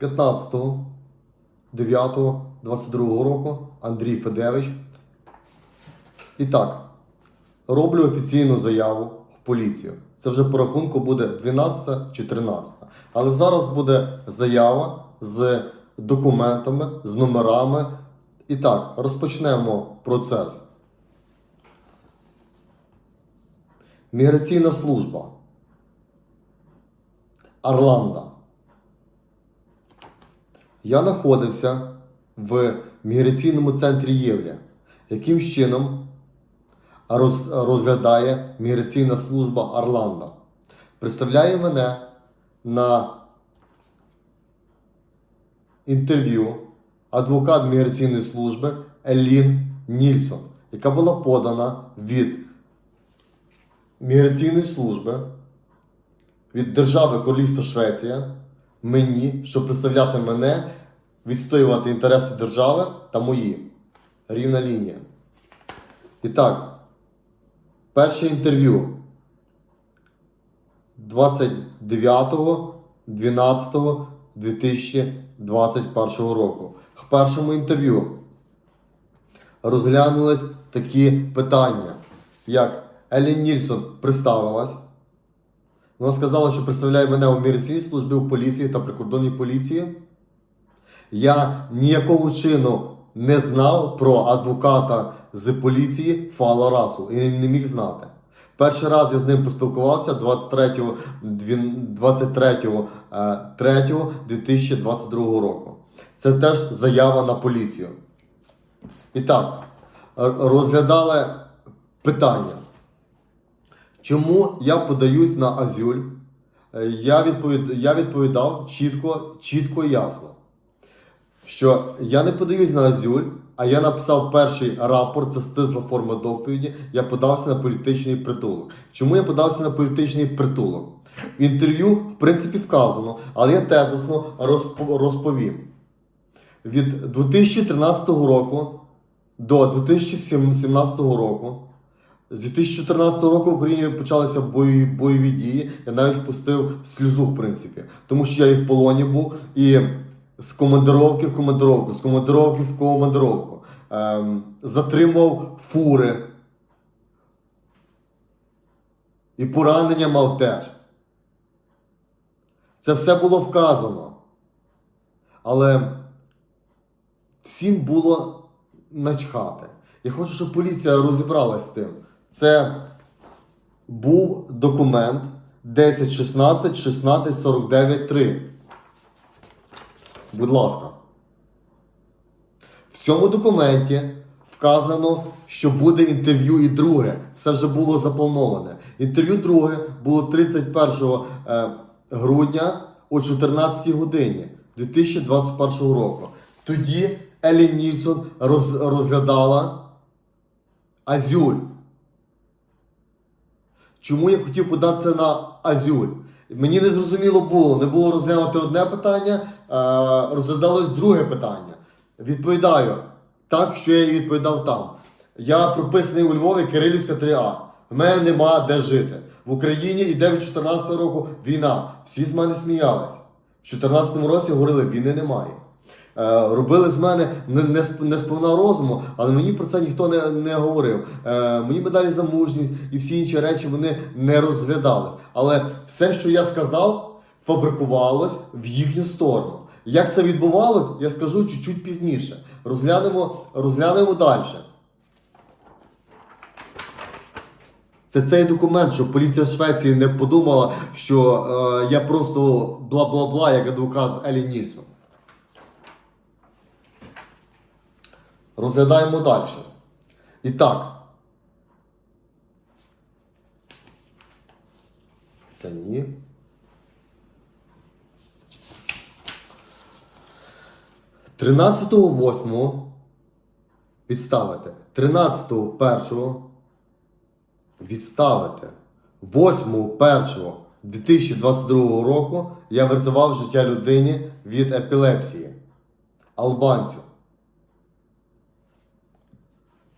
15.09.22 року Андрій Федевич. І так, роблю офіційну заяву в поліцію. Це вже по рахунку буде 12 чи 13. Але зараз буде заява з документами, з номерами. І так, розпочнемо процес. Міграційна служба. Орландо. Я знаходився в міграційному центрі Євля. Яким чином роз, розглядає міграційна служба Орландо? Представляє мене на інтерв'ю адвокат міграційної служби Елін Нільсон, яка була подана від міграційної служби від держави Королівства Швеція мені, щоб представляти мене, відстоювати інтереси держави та мої. Рівна лінія. І так, перше інтерв'ю 29.12.2021 року. В першому інтерв'ю розглянулись такі питання, як Елін Нільсон представилась. Вона сказала, що представляє мене у міграційній службі у поліції та прикордонній поліції. Я ніякого чину не знав про адвоката з поліції Фала Расу і не міг знати. Перший раз я з ним поспілкувався 23 23 2022 року. Це теж заява на поліцію. І так, розглядали питання. Чому я подаюсь на Азюль? Е, Я, відповід... я відповідав чітко, чітко і ясно, що я не подаюсь на Азюль, а я написав перший рапорт, це стисла форма доповіді. Я подався на політичний притулок. Чому я подався на політичний притулок? Інтерв'ю, в принципі, вказано, але я тезисно розповім. Від 2013 року до 2017 року з 2014 року в Україні почалися бої, бойові дії. Я навіть пустив сльозу, в принципі, тому що я і в полоні був і з командировки в командировку, з командировки в командировку. Ем, затримав фури. І поранення мав теж. Це все було вказано. Але всім було начхати. Я хочу, щоб поліція розібралась з тим. Це був документ 1016 16 49 3. Будь ласка. В цьому документі вказано, що буде інтерв'ю і друге. Все вже було заплановане. Інтерв'ю друге було 31 е, грудня о 14 годині 2021 року. Тоді Елі Нільсон роз, розглядала Азюль. Чому я хотів податися на Азюль? Мені не зрозуміло було, не було розглянути одне питання, розглядалось друге питання. Відповідаю так, що я і відповідав там. Я прописаний у Львові Кирилівська 3А. В мене нема де жити. В Україні йде від 14 року війна. Всі з мене сміялись. В 14 році говорили, війни немає. Е, робили з мене не, сповна розуму, але мені про це ніхто не, не говорив. Е, мені медалі за мужність і всі інші речі вони не розглядались. Але все, що я сказав, фабрикувалось в їхню сторону. Як це відбувалось, я скажу чуть-чуть пізніше. Розглянемо, розглянемо далі. Це цей документ, щоб поліція Швеції не подумала, що е, я просто бла-бла-бла, як адвокат Елі Нільсон. Розглядаємо далі. І так. Це ні. Тринадцятого восьмого відставити. Тринадцятого першого відставити. 8.1.2022 року я врятував життя людині від епілепсії. Албанцю.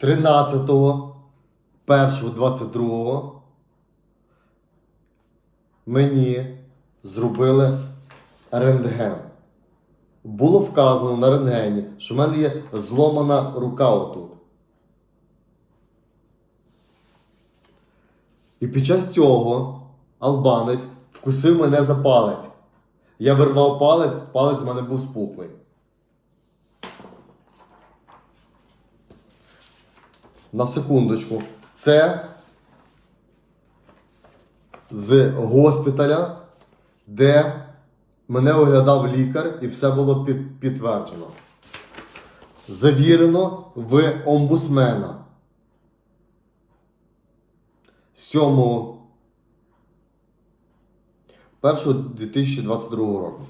13.1.22 мені зробили рентген. було вказано на рентгені, що в мене є зломана рука отут. І під час цього албанець вкусив мене за палець. Я вирвав палець, палець в мене був спухлий. На секундочку. Це з госпіталя, де мене оглядав лікар і все було під, підтверджено. Завірено в омбусмена. 7 1 2022 року.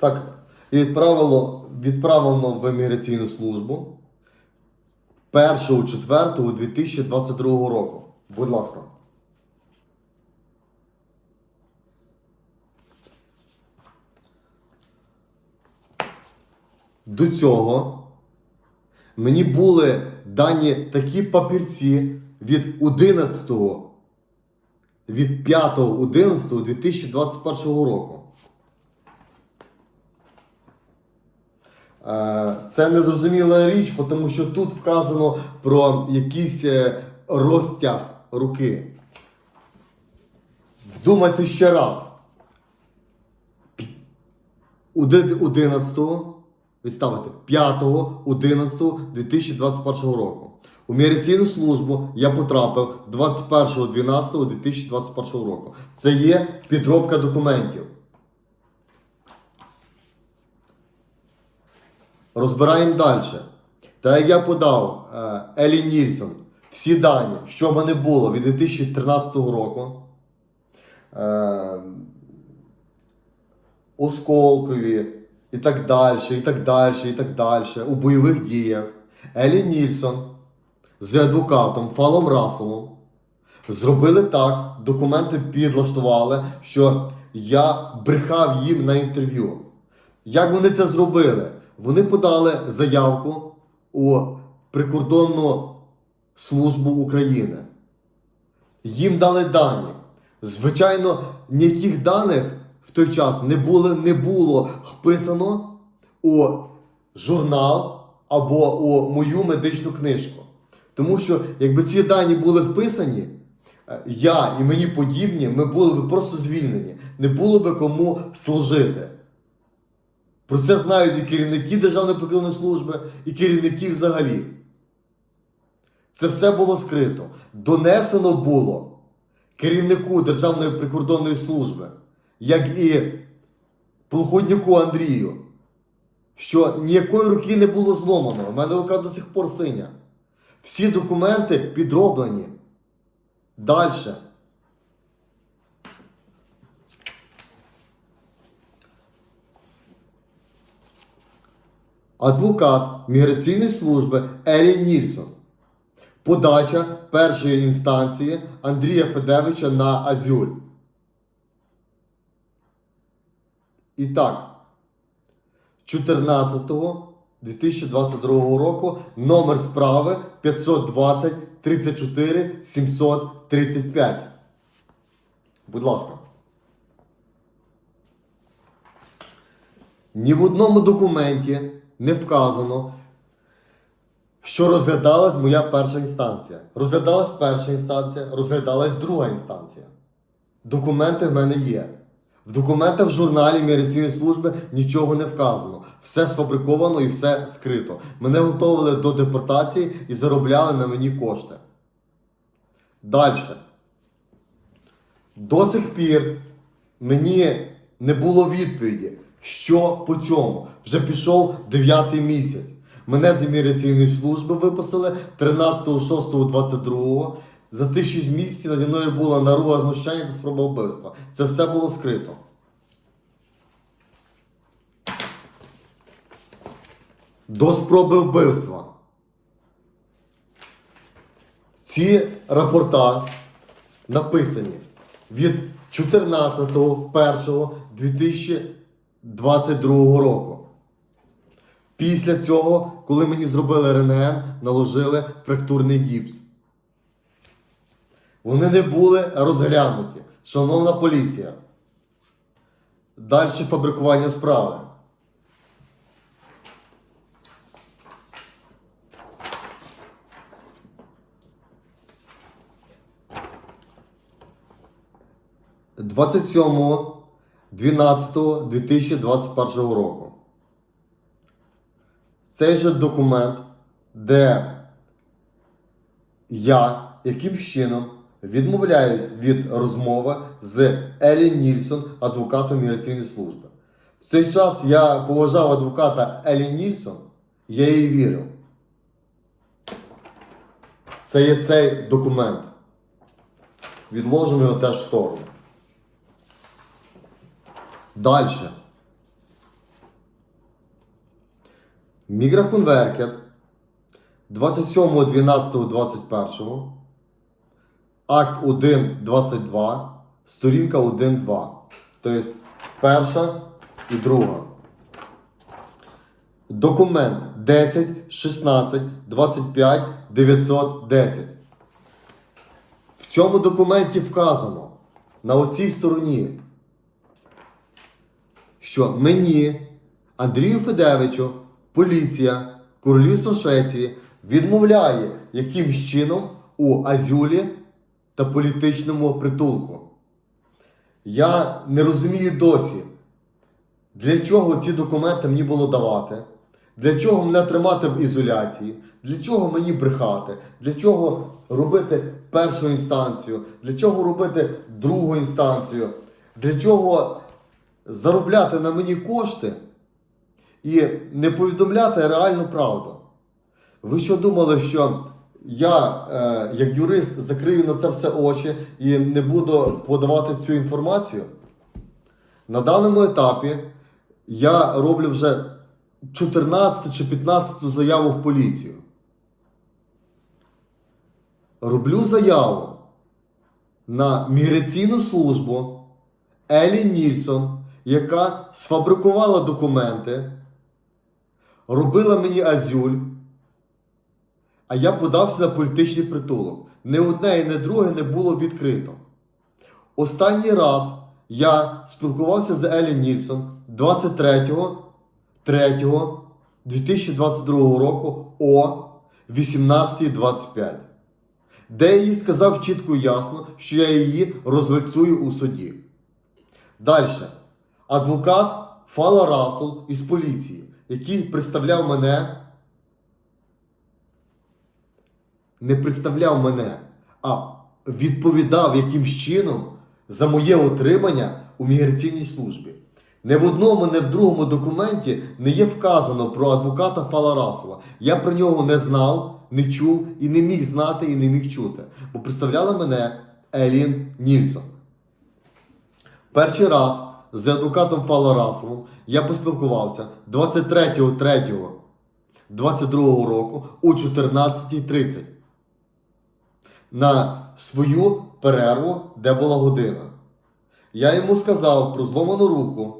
Так, і відправило, відправлено в міграційну службу 1.4.2022 року. Будь ласка. До цього мені були дані такі папірці від 11 від 5.11.2021 року. Е, Це незрозуміла річ, тому що тут вказано про якийсь е, розтяг руки. Вдумайте ще раз. 11 відставити 5 11 2021 року. У міграційну службу я потрапив 21 12 2021 року. Це є підробка документів. Розбираємо далі. Та як я подав Елі Нільсон всі дані, що в мене було від 2013 року. Е, Осколкові і так далі, і так далі, і так далі, у бойових діях. Елі Нільсон з адвокатом Фалом Расселом зробили так, документи підлаштували, що я брехав їм на інтерв'ю. Як вони це зробили? Вони подали заявку у прикордонну службу України. Їм дали дані. Звичайно, ніяких даних в той час не було, не було вписано у журнал або у мою медичну книжку. Тому що, якби ці дані були вписані, е, я і мені подібні, ми були б просто звільнені. Не було би кому служити. Про це знають і керівники Державної прикордонної служби, і керівники взагалі. Це все було скрито. Донесено було керівнику Державної прикордонної служби, як і полковнику Андрію, що ніякої руки не було зломано. У мене рука до сих пор синя. Всі документи підроблені. Далі. Адвокат міграційної служби Елі Нільсон. Подача першої інстанції Андрія Федевича на Азюль. І так, 14 2022 року номер справи 520 34 735. Будь ласка. Ні в одному документі не вказано, що розглядалась моя перша інстанція. Розглядалась перша інстанція, розглядалась друга інстанція. Документи в мене є. В документах в журналі міграційної служби нічого не вказано. Все сфабриковано і все скрито. Мене готували до депортації і заробляли на мені кошти. Далі. До сих пір мені не було відповіді, що по цьому. Вже пішов 9 місяць. Мене з імміграційної служби випустили 13.06.22. За ці 6 місяців наді мною була наруга знущання та спроба вбивства. Це все було скрито. До спроби вбивства. Ці рапорта написані від 14.01.2022 року. Після цього, коли мені зробили рентген, наложили фрактурний гіпс. Вони не були розглянуті. Шановна поліція. Далі фабрикування справи. Двадцять сьомого 12.2021 року. Цей же документ, де я якимсь чином відмовляюсь від розмови з Елі Нільсон, адвокатом міграційної служби. В цей час я поважав адвоката Елі Нільсон, я їй вірив. Це є цей документ. Відложимо його теж в сторону. Далі. Міграхунверкет 27.12.21. Акт 1.22, сторінка 1.2. Тобто перша і друга. Документ 10, 16, 25, 910. В цьому документі вказано на оцій стороні, що мені, Андрію Федевичу, поліція Королівства Швеції відмовляє якимсь чином у азюлі та політичному притулку. Я не розумію досі, для чого ці документи мені було давати, для чого мене тримати в ізоляції, для чого мені брехати, для чого робити першу інстанцію, для чого робити другу інстанцію, для чого заробляти на мені кошти і не повідомляти реальну правду. Ви що думали, що я, е, як юрист, закрию на це все очі і не буду подавати цю інформацію? На даному етапі я роблю вже 14 чи 15 заяву в поліцію. Роблю заяву на міграційну службу Елі Нільсон, яка сфабрикувала документи, робила мені азюль, а я подався на політичний притулок. Не одне і не друге не було відкрито. Останній раз я спілкувався з Елі Нільсон 23.3.2022 року о 18.25, де я їй сказав чітко і ясно, що я її розвальцюю у суді. Далі. Адвокат Фала Расул із поліції, який представляв мене, не представляв мене, а відповідав якимсь чином за моє отримання у міграційній службі. Не в одному, не в другому документі не є вказано про адвоката Фала Расула. Я про нього не знав, не чув і не міг знати і не міг чути. Бо представляла мене Елін Нільсон. Перший раз з адвокатом Фала Расовим я поспілкувався 23.03.22 року о 14.30 на свою перерву, де була година. Я йому сказав про зломану руку.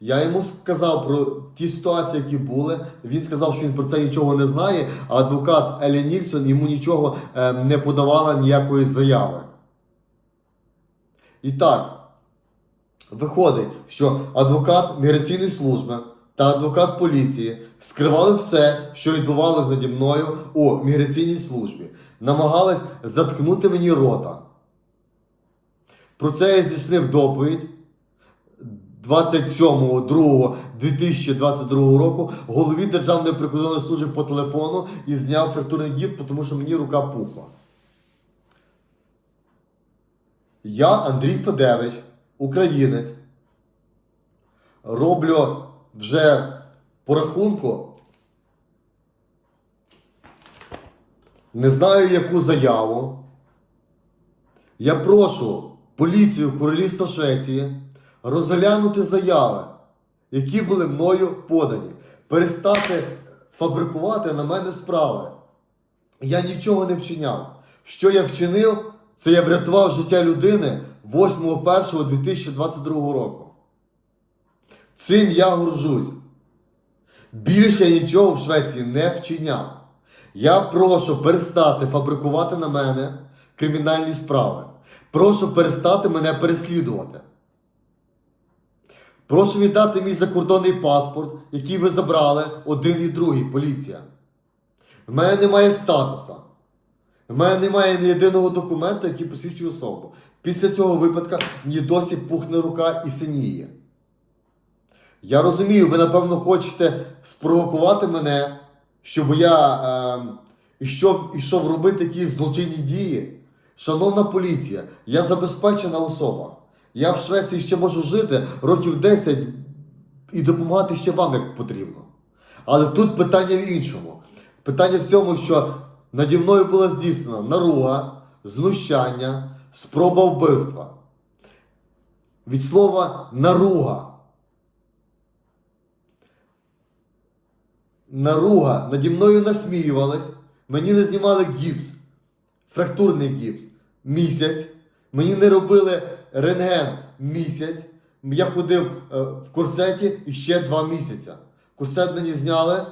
Я йому сказав про ті ситуації, які були. Він сказав, що він про це нічого не знає, а адвокат Елі Нільсон йому нічого е, не подавала ніякої заяви. І так, виходить, що адвокат міграційної служби та адвокат поліції скривали все, що відбувалося наді мною у міграційній службі, намагались заткнути мені рота. Про це я здійснив доповідь 27.02.2022 року голові Державної прикордонної служби по телефону і зняв фрактурний дід, тому що мені рука пухла. Я, Андрій Федевич, українець, роблю вже по рахунку. Не знаю, яку заяву. Я прошу поліцію Королівства Швеції розглянути заяви, які були мною подані, перестати фабрикувати на мене справи. Я нічого не вчиняв. Що я вчинив, це я врятував життя людини 8.1.2022 року. Цим я горжусь. Більше нічого в Швеції не вчиняв. Я прошу перестати фабрикувати на мене кримінальні справи. Прошу перестати мене переслідувати. Прошу віддати мій закордонний паспорт, який ви забрали один і другий, поліція. В мене немає статуса. В мене немає ні єдиного документа, який посвідчує особу. Після цього випадка мені досі пухне рука і синіє. Я розумію, ви напевно хочете спровокувати мене, щоб я е, ішов, ішов робити якісь злочинні дії. Шановна поліція, я забезпечена особа. Я в Швеції ще можу жити років 10 і допомагати ще вам як потрібно. Але тут питання в іншому. Питання в цьому, що наді мною була здійснена наруга, знущання, спроба вбивства. Від слова наруга. Наруга наді мною насміювались, мені не знімали гіпс, фрактурний гіпс місяць. Мені не робили рентген місяць. Я ходив е, в курсеті ще два місяці. Курсет мені зняли,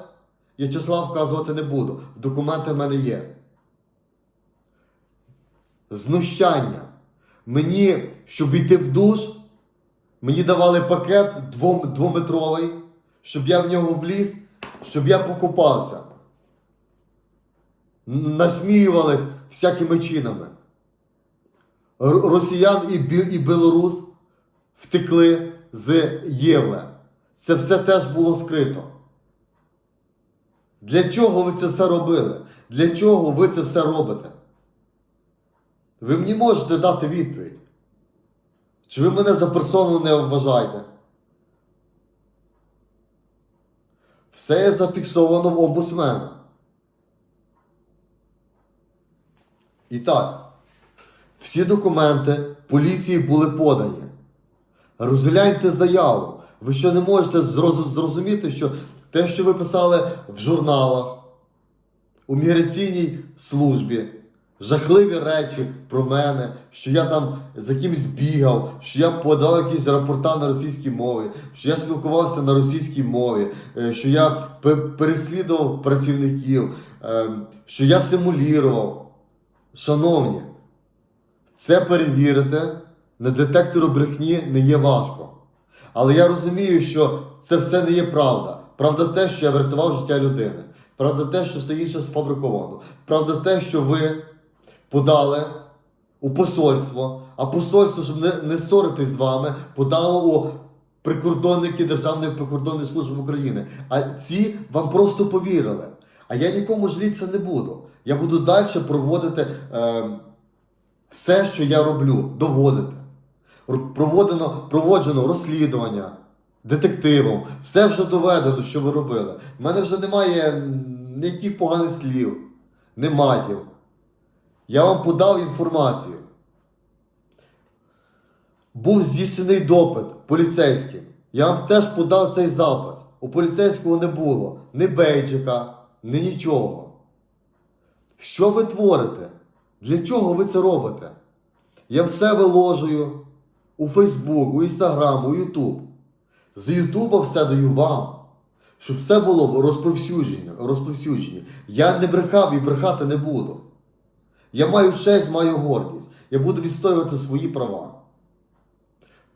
я числа вказувати не буду. Документи в мене є. Знущання. Мені, щоб йти в душ, мені давали пакет двом, двометровий, щоб я в нього вліз, щоб я покупався. Насміювались всякими чинами. Росіян і, і білорус втекли з Єве. Це все теж було скрито. Для чого ви це все робили? Для чого ви це все робите? Ви мені можете дати відповідь. Чи ви мене за персону не вважаєте? Все є зафіксовано в омбусмена. І так, всі документи поліції були подані. Розгляньте заяву. Ви що не можете зрозуміти, що те, що ви писали в журналах, у міграційній службі, жахливі речі про мене, що я там за кимось бігав, що я подав якісь рапорта на російській мові, що я спілкувався на російській мові, е, що я переслідував працівників, е, що я симулював. Шановні, це перевірити на детектору брехні не є важко. Але я розумію, що це все не є правда. Правда те, що я врятував життя людини. Правда те, що все інше сфабриковано. Правда те, що ви подали у посольство, а посольство, щоб не, не ссоритись з вами, подало у прикордонники Державної прикордонної служби України. А ці вам просто повірили. А я нікому жалітися не буду. Я буду далі проводити е, все, що я роблю, доводити. Проводено, проводжено розслідування детективом. Все вже доведено, що ви робили. У мене вже немає ніяких поганих слів, не матів. Я вам подав інформацію. Був здійснений допит поліцейським. Я вам теж подав цей запис. У поліцейського не було ні бейджика, ні нічого. Що ви творите? Для чого ви це робите? Я все виложую у Фейсбук, у Інстаграм, у Ютуб. З Ютуба все даю вам. Щоб все було розповсюдження, розповсюдження. Я не брехав і брехати не буду. Я маю честь, маю гордість. Я буду відстоювати свої права.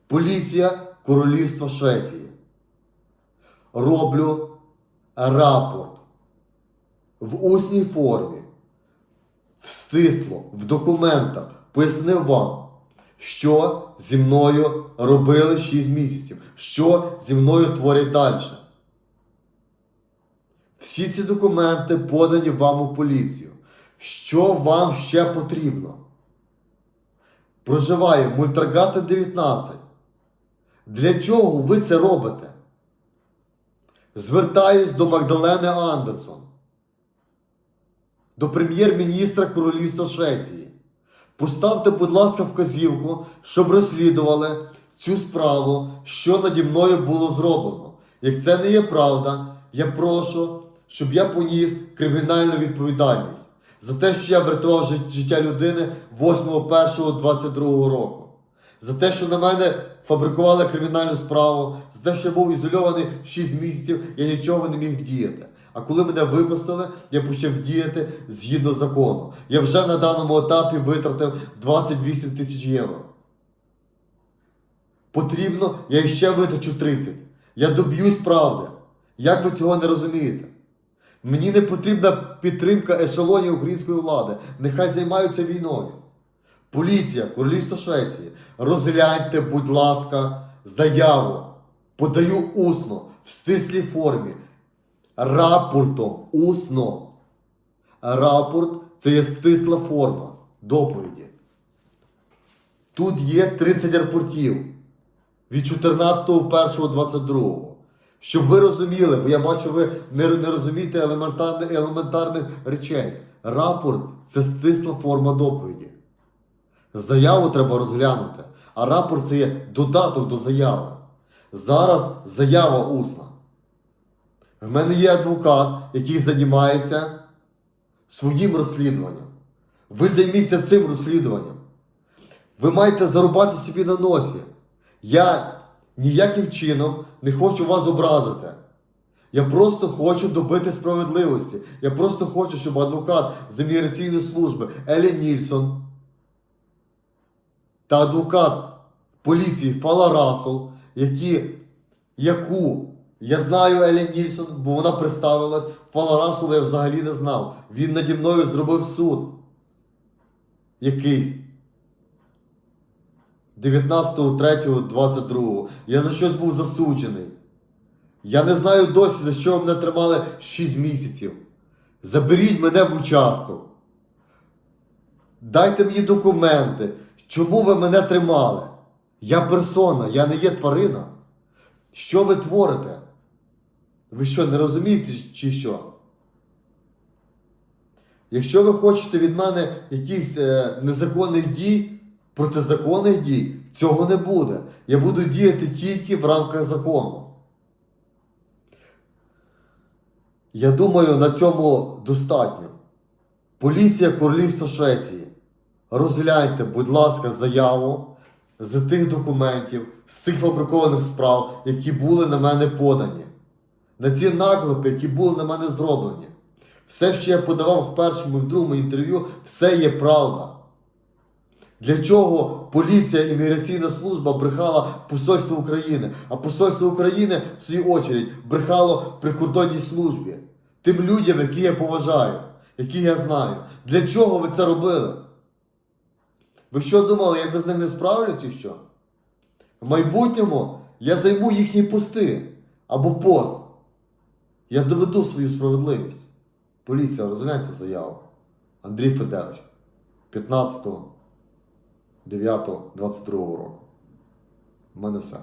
Поліція Королівства Швеції. Роблю рапорт в усній формі, встисло, в документах пояснив вам, що зі мною робили 6 місяців, що зі мною творять далі. Всі ці документи подані вам у поліцію. Що вам ще потрібно? Проживає Мультрагата 19. Для чого ви це робите? Звертаюсь до Магдалени Андерсон, до прем'єр-міністра Королівства Швеції. Поставте, будь ласка, вказівку, щоб розслідували цю справу, що наді мною було зроблено. Як це не є правда, я прошу, щоб я поніс кримінальну відповідальність за те, що я врятував життя людини 8.1.22 року. За те, що на мене фабрикували кримінальну справу, за те, що я був ізольований 6 місяців, я нічого не міг діяти. А коли мене випустили, я почав діяти згідно закону. Я вже на даному етапі витратив 28 тисяч євро. Потрібно, я ще витрачу 30. Я доб'юсь правди. Як ви цього не розумієте? Мені не потрібна підтримка ешелонів української влади. Нехай займаються війною. Поліція, Королівство Швеції, розгляньте, будь ласка, заяву. Подаю усно, в стислій формі. Рапортом усно. Рапорт це є стисла форма доповіді. Тут є 30 рапортів від 14.01.22. Щоб ви розуміли, бо я бачу, ви не, не розумієте елементарних, елементарних речей. Рапорт це стисла форма доповіді. Заяву треба розглянути, а рапорт це є додаток до заяви. Зараз заява усна. В мене є адвокат, який займається своїм розслідуванням. Ви займіться цим розслідуванням. Ви маєте зарубати собі на носі. Я ніяким чином не хочу вас образити. Я просто хочу добити справедливості. Я просто хочу, щоб адвокат з імміграційної служби Елі Нільсон та адвокат поліції Фала Расл, які, яку я знаю Елі Нільсон, бо вона представилась, Фала Расл я взагалі не знав. Він наді мною зробив суд. Якийсь. 19.03.22. Я за щось був засуджений. Я не знаю досі, за що мене тримали 6 місяців. Заберіть мене в участок. Дайте мені документи. Чому ви мене тримали? Я персона, я не є тварина. Що ви творите? Ви що, не розумієте чи що? Якщо ви хочете від мене якихось е, незаконних дій, протизаконних дій, цього не буде. Я буду діяти тільки в рамках закону. Я думаю, на цьому достатньо. Поліція Королівства Швеції. Розгляньте, будь ласка, заяву з тих документів, з цих фабрикованих справ, які були на мене подані. На ці наклепи, які були на мене зроблені. Все, що я подавав в першому і в другому інтерв'ю, все є правда. Для чого поліція і міграційна служба брехала посольство України, а посольство України, в свою очередь, брехало прикордонній службі, тим людям, які я поважаю, які я знаю. Для чого ви це робили? Ви що думали, я без них не справлюсь чи що? В майбутньому я займу їхні пости або пост. Я доведу свою справедливість. Поліція, розгляньте заяву. Андрій Федерович, 15 9 22 року. У мене все.